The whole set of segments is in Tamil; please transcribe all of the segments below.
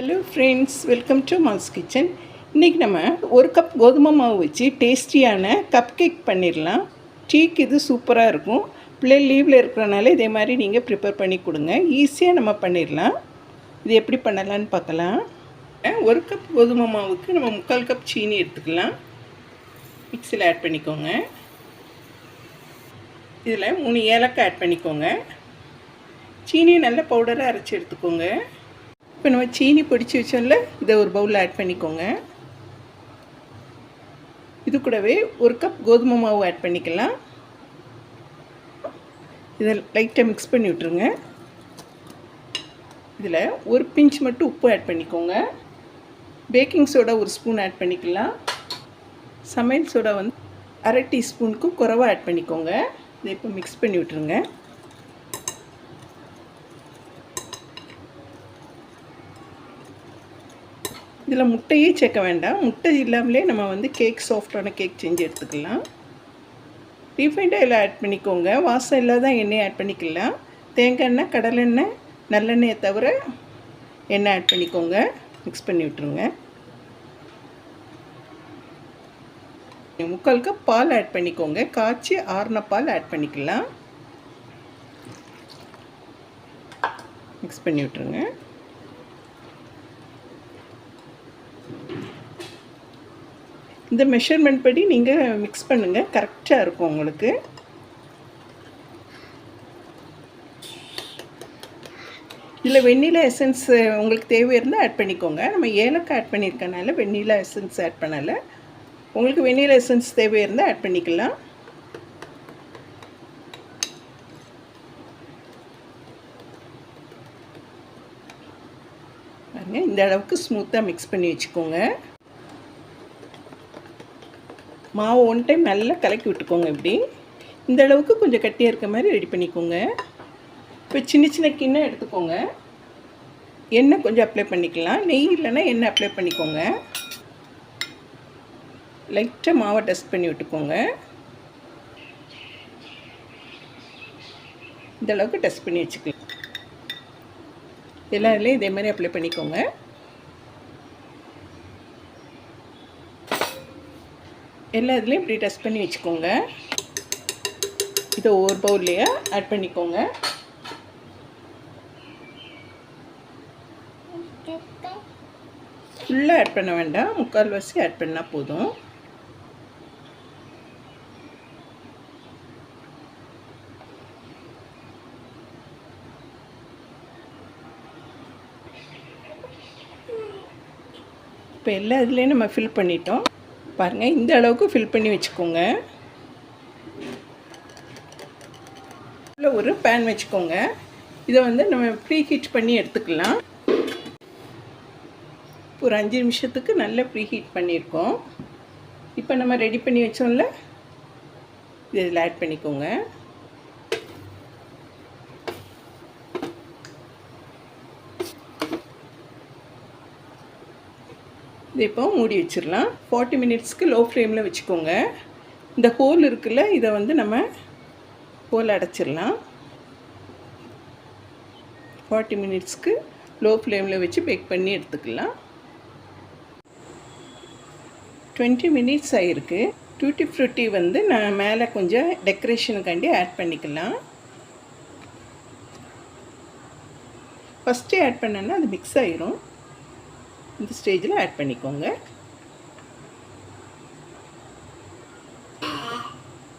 Hello friends welcome to mass kitchen இன்றைக்கி நம்ம ஒரு கப் கோதுமை மாவு வச்சு டேஸ்டியான கப் கேக் பண்ணிடலாம். டீக்கு இது சூப்பராக இருக்கும். பிள்ளை லீவில் இருக்கிறனால இதே மாதிரி நீங்கள் ப்ரிப்பேர் பண்ணி கொடுங்க. ஈஸியாக நம்ம பண்ணிடலாம். இது எப்படி பண்ணலான்னு பார்க்கலாம். ஒரு கப் கோதுமை மாவுக்கு நம்ம முக்கால் கப் சீனி எடுத்துக்கலாம். மிக்சியில் ஆட் பண்ணிக்கோங்க. இதில் மூணு ஏலக்காய் ஆட் பண்ணிக்கோங்க. சீனியை நல்ல பவுடராக அரைச்சி எடுத்துக்கோங்க. இப்போ நம்ம சீனி பிடிச்சி வச்சோம்ல இதை ஒரு பவுலில் ஆட் பண்ணிக்கோங்க. இது கூடவே ஒரு கப் கோதுமை மாவு ஆட் பண்ணிக்கலாம். இதை லைட்டாக மிக்ஸ் பண்ணி விட்ருங்க இதில் ஒரு பிஞ்ச் மட்டும் உப்பு ஆட் பண்ணிக்கோங்க. பேக்கிங் சோடா ஒரு ஸ்பூன் ஆட் பண்ணிக்கலாம். சமையல் சோடா வந்து அரை டீஸ்பூனுக்கும் குறவாக ஆட் பண்ணிக்கோங்க. இதை இப்போ மிக்ஸ் பண்ணி விட்ருங்க இதில் முட்டையே சேர்க்க வேண்டாம். முட்டை இல்லாமலே நம்ம வந்து கேக் சாஃப்டான கேக் செஞ்சு எடுத்துக்கலாம். ரீஃபைண்ட் ஆயில் ஆட் பண்ணிக்கோங்க. வாசம் இல்லாத எண்ணெய் ஆட் பண்ணிக்கலாம். தேங்காய் எண்ணெய் கடலெண்ணெய் நல்லெண்ணெயை தவிர எண்ணெய் ஆட் பண்ணிக்கோங்க. மிக்ஸ் பண்ணி விட்ருங்க முக்கால் கப் பால் ஆட் பண்ணிக்கோங்க. காய்ச்சி ஆறுன பால் ஆட் பண்ணிக்கலாம். மிக்ஸ் பண்ணி விட்ருங்க இந்த மெஷர்மெண்ட் படி நீங்கள் மிக்ஸ் பண்ணுங்கள் கரெக்டாக இருக்கும் உங்களுக்கு. இதில் வெண்ணிலா எசன்ஸ் உங்களுக்கு தேவை இருந்தால் ஆட் பண்ணிக்கோங்க. நம்ம ஏலக்காய் ஆட் பண்ணியிருக்கனால வெண்ணிலா எசன்ஸ் ஆட் பண்ணலை. உங்களுக்கு வெண்ணிலா எசன்ஸ் தேவை இருந்தால் ஆட் பண்ணிக்கலாம். பாருங்கள் இந்த அளவுக்கு ஸ்மூத்தாக மிக்ஸ் பண்ணி வச்சுக்கோங்க. மாவு ஒன் டைம் நல்லா கலக்கி விட்டுக்கோங்க இப்படி. இந்த அளவுக்கு கொஞ்சம் கட்டியாக இருக்க மாதிரி ரெடி பண்ணிக்கோங்க. இப்போ சின்ன சின்ன கிண்ணம் எடுத்துக்கோங்க. எண்ணெய் கொஞ்சம் அப்ளை பண்ணிக்கலாம். நெய் இல்லைன்னா எண்ணெய் அப்ளை பண்ணிக்கோங்க. லைட்டாக மாவை டஸ்ட் பண்ணி விட்டுக்கோங்க. இந்த அளவுக்கு டஸ்ட் பண்ணி வச்சுக்கலாம். எல்லோருலேயும் இதே மாதிரி அப்ளை பண்ணிக்கோங்க. எல்லா இதுலேயும் இப்படி டஸ்ட் பண்ணி வச்சுக்கோங்க. இதை ஒவ்வொரு பவுல்லையே ஆட் பண்ணிக்கோங்க. ஃபுல்லாக ஆட் பண்ண வேண்டாம். முக்கால்வாசி ஆட் பண்ணால் போதும். இப்போ எல்லா இதுலேயும் நம்ம ஃபில் பண்ணிட்டோம். பாருங்கள் இந்த அளவுக்கு ஃபில் பண்ணி வச்சுக்கோங்க. ஒரு பேன் வச்சுக்கோங்க. இதை வந்து நம்ம ப்ரீ ஹீட் பண்ணி எடுத்துக்கலாம். ஒரு அஞ்சு நிமிஷத்துக்கு நல்லா ப்ரீ ஹீட் பண்ணியிருக்கோம். இப்போ நம்ம ரெடி பண்ணி வச்சோம்ல இதில் ஆட் பண்ணிக்கோங்க. இப்போ மூடி வச்சிடலாம். ஃபார்ட்டி மினிட்ஸ்க்கு லோ ஃப்ளேமில் வச்சுக்கோங்க. இந்த ஹோல் இருக்குல்ல இதை வந்து நம்ம ஹோல் அடைச்சிடலாம். ஃபார்ட்டி மினிட்ஸ்க்கு லோ ஃப்ளேமில் வச்சு பேக் பண்ணி எடுத்துக்கலாம். டுவெண்ட்டி மினிட்ஸ் ஆகிருக்கு டூட்டி ஃப்ரூட்டி வந்து நான் மேலே கொஞ்சம் டெக்கரேஷனுக்காண்டி ஆட் பண்ணிக்கலாம். ஃபஸ்ட்டு ஆட் பண்ணேன்னா அது மிக்ஸ் ஆயிரும். இந்த ஸ்டேஜில் ஆட் பண்ணிக்கோங்க.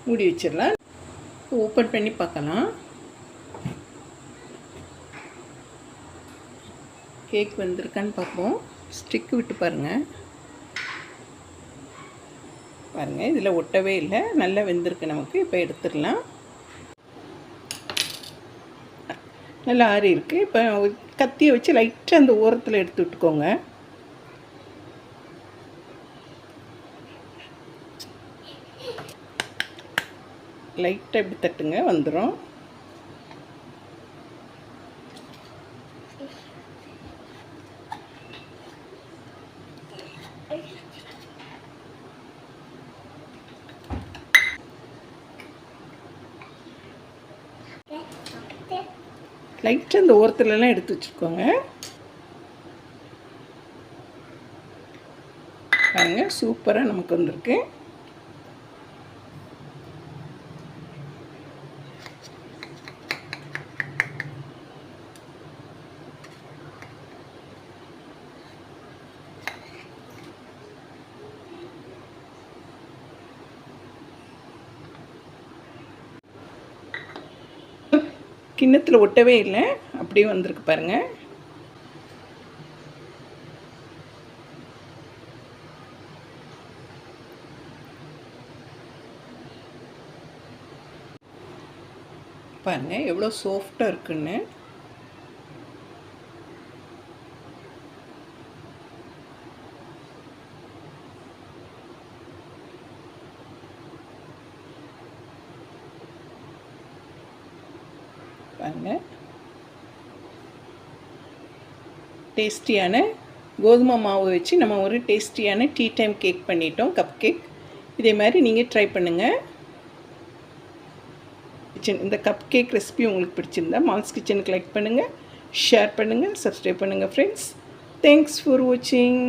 மூடி வச்சிடலாம். ஓப்பன் பண்ணி பார்க்கலாம். கேக் வந்திருக்கான்னு பார்ப்போம். ஸ்டிக் விட்டு பாருங்கள் பாருங்கள் இதில் ஒட்டவே இல்லை. நல்லா வெந்திருக்கு நமக்கு. இப்போ எடுத்துடலாம். நல்லா ஆறி இருக்குது இப்போ கத்தியை வச்சு லைட்டாக அந்த ஓரத்தில் எடுத்து விட்டுக்கோங்க. லைட்டாக இப்படி தட்டுங்க வந்துடும் லைட்டாக இந்த ஓரத்துலலாம் எடுத்து வச்சுக்கோங்க. பாருங்கள் சூப்பராக நமக்கு வந்திருக்கு. கிண்ணத்தில் ஒட்டவே இல்லை. அப்படியே வந்திருக்கு பாருங்கள் பாருங்கள் எவ்வளோ சாஃப்டாக இருக்குன்னு. பாருங்கள் டேஸ்டியான கோதுமை மாவு வச்சு நம்ம ஒரு டேஸ்டியான டீ டைம் கேக் பண்ணிட்டோம் கப் கேக் இதே மாதிரி நீங்கள் ட்ரை பண்ணுங்கள் கிச்சன் இந்த கப் கேக் ரெசிபி உங்களுக்கு பிடிச்சிருந்தா மால்ஸ் கிச்சனுக்கு லைக் பண்ணுங்கள் ஷேர் பண்ணுங்கள் சப்ஸ்கிரைப் பண்ணுங்கள் ஃப்ரெண்ட்ஸ் தேங்க்ஸ் ஃபார் வாட்சிங்